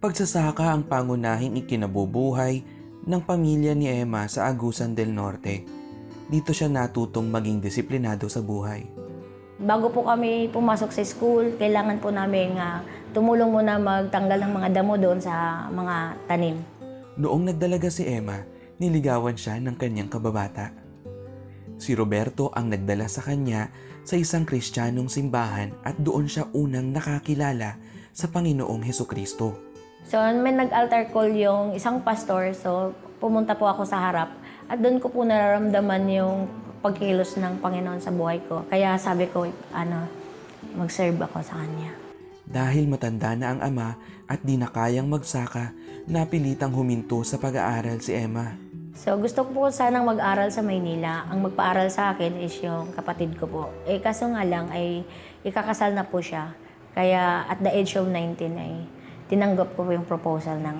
Pagsasaka ang pangunahing ikinabubuhay ng pamilya ni Emma sa Agusan del Norte. Dito siya natutong maging disiplinado sa buhay. Bago po kami pumasok sa school, kailangan po namin ah, tumulong muna magtanggal ng mga damo doon sa mga tanim. Noong nagdalaga si Emma, niligawan siya ng kanyang kababata. Si Roberto ang nagdala sa kanya sa isang kristyanong simbahan at doon siya unang nakakilala sa Panginoong Heso Kristo. So may nag-altar call yung isang pastor, so pumunta po ako sa harap at doon ko po nararamdaman yung pagkilos ng Panginoon sa buhay ko. Kaya sabi ko, ano, mag-serve ako sa Kanya. Dahil matanda na ang ama at di na kayang magsaka, napilitang huminto sa pag-aaral si Emma. So gusto ko po sanang mag-aral sa Maynila. Ang magpaaral sa akin is yung kapatid ko po. Eh kaso nga lang ay ikakasal na po siya. Kaya at the age of 19 ay tinanggap ko po yung proposal ng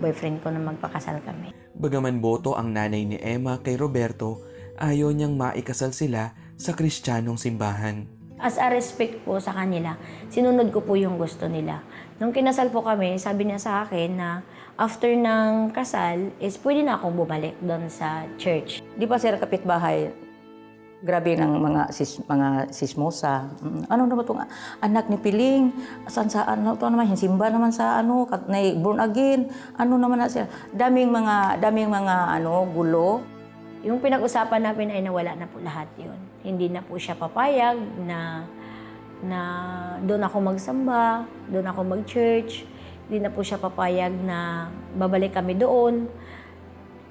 boyfriend ko na magpakasal kami. Bagaman boto ang nanay ni Emma kay Roberto, ayaw niyang maikasal sila sa kristyanong simbahan. As a respect po sa kanila, sinunod ko po yung gusto nila. Nung kinasal po kami, sabi niya sa akin na after ng kasal is pwede na akong bumalik doon sa church. Di ba sir kapitbahay, grabe ng mga sis, mga sismosa. Mm, Ano naman itong anak ni Piling? Saan sa ano to naman simba naman sa ano kat na born again. Ano naman na siya? Daming mga daming mga ano gulo. Yung pinag-usapan namin ay nawala na po lahat yun. Hindi na po siya papayag na na doon ako magsamba, doon ako mag-church. Hindi na po siya papayag na babalik kami doon.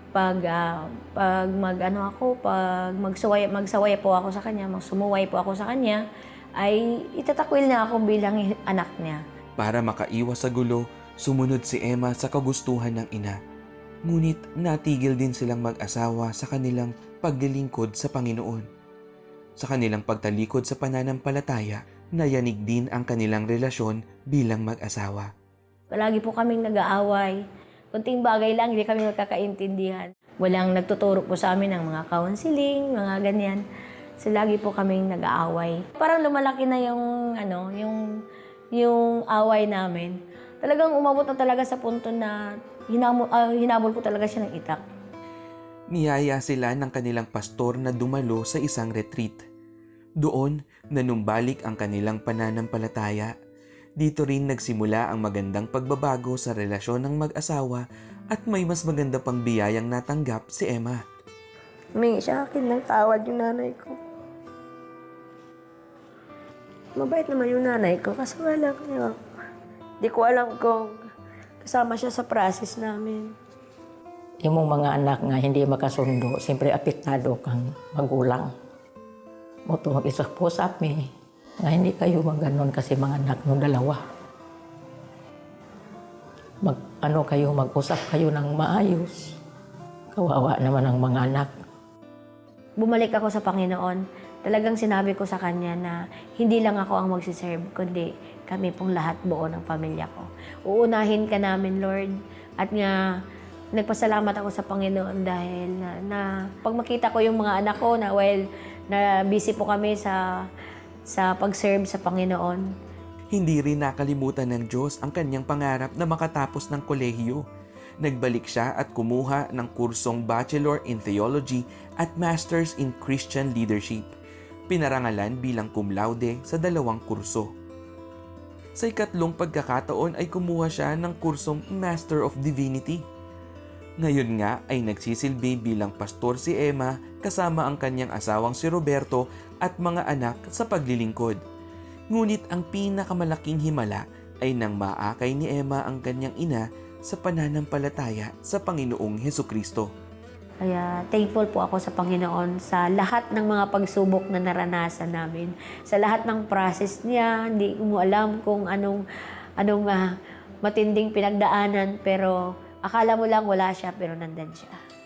Pag ah, pag mag ano ako, pag magsaway magsaway po ako sa kanya, magsumuway po ako sa kanya, ay itatakwil niya ako bilang anak niya. Para makaiwas sa gulo, sumunod si Emma sa kagustuhan ng ina. Ngunit natigil din silang mag-asawa sa kanilang paglilingkod sa Panginoon. Sa kanilang pagtalikod sa pananampalataya, nayanig din ang kanilang relasyon bilang mag-asawa. Palagi po kaming nag-aaway. Kunting bagay lang, hindi kami magkakaintindihan. Walang nagtuturo po sa amin ng mga counseling, mga ganyan. So lagi po kaming nag-aaway. Parang lumalaki na yung, ano, yung, yung away namin. Talagang umabot na talaga sa punto na hinamo, ah, hinabol ko talaga siya ng itak. Niyaya sila ng kanilang pastor na dumalo sa isang retreat. Doon, nanumbalik ang kanilang pananampalataya. Dito rin nagsimula ang magandang pagbabago sa relasyon ng mag-asawa at may mas maganda pang biyayang natanggap si Emma. Humingi siya akin ng tawad yung nanay ko. Mabait naman yung nanay ko, kasi nga lang, yun. Di ko alam kung kasama siya sa process namin. Yung mong mga anak nga hindi makasundo, siyempre apektado kang magulang. Moto mag-isa po sa amin, nga hindi kayo maganon kasi mga anak no dalawa. Mag, ano kayo, mag-usap kayo ng maayos. Kawawa naman ang mga anak. bumalik ako sa Panginoon, talagang sinabi ko sa Kanya na hindi lang ako ang magsiserve, kundi kami pong lahat buo ng pamilya ko. Uunahin ka namin, Lord. At nga, nagpasalamat ako sa Panginoon dahil na, na pag makita ko yung mga anak ko na while na busy po kami sa sa pag-serve sa Panginoon, Hindi rin nakalimutan ng Diyos ang kanyang pangarap na makatapos ng kolehiyo. Nagbalik siya at kumuha ng kursong Bachelor in Theology at Masters in Christian Leadership. Pinarangalan bilang cum laude sa dalawang kurso. Sa ikatlong pagkakataon ay kumuha siya ng kursong Master of Divinity. Ngayon nga ay nagsisilbi bilang pastor si Emma kasama ang kanyang asawang si Roberto at mga anak sa paglilingkod. Ngunit ang pinakamalaking himala ay nang maakay ni Emma ang kanyang ina sa pananampalataya sa Panginoong Heso Kristo. Kaya thankful po ako sa Panginoon sa lahat ng mga pagsubok na naranasan namin. Sa lahat ng process niya, hindi mo alam kung anong, anong ah, matinding pinagdaanan, pero akala mo lang wala siya, pero nandun siya.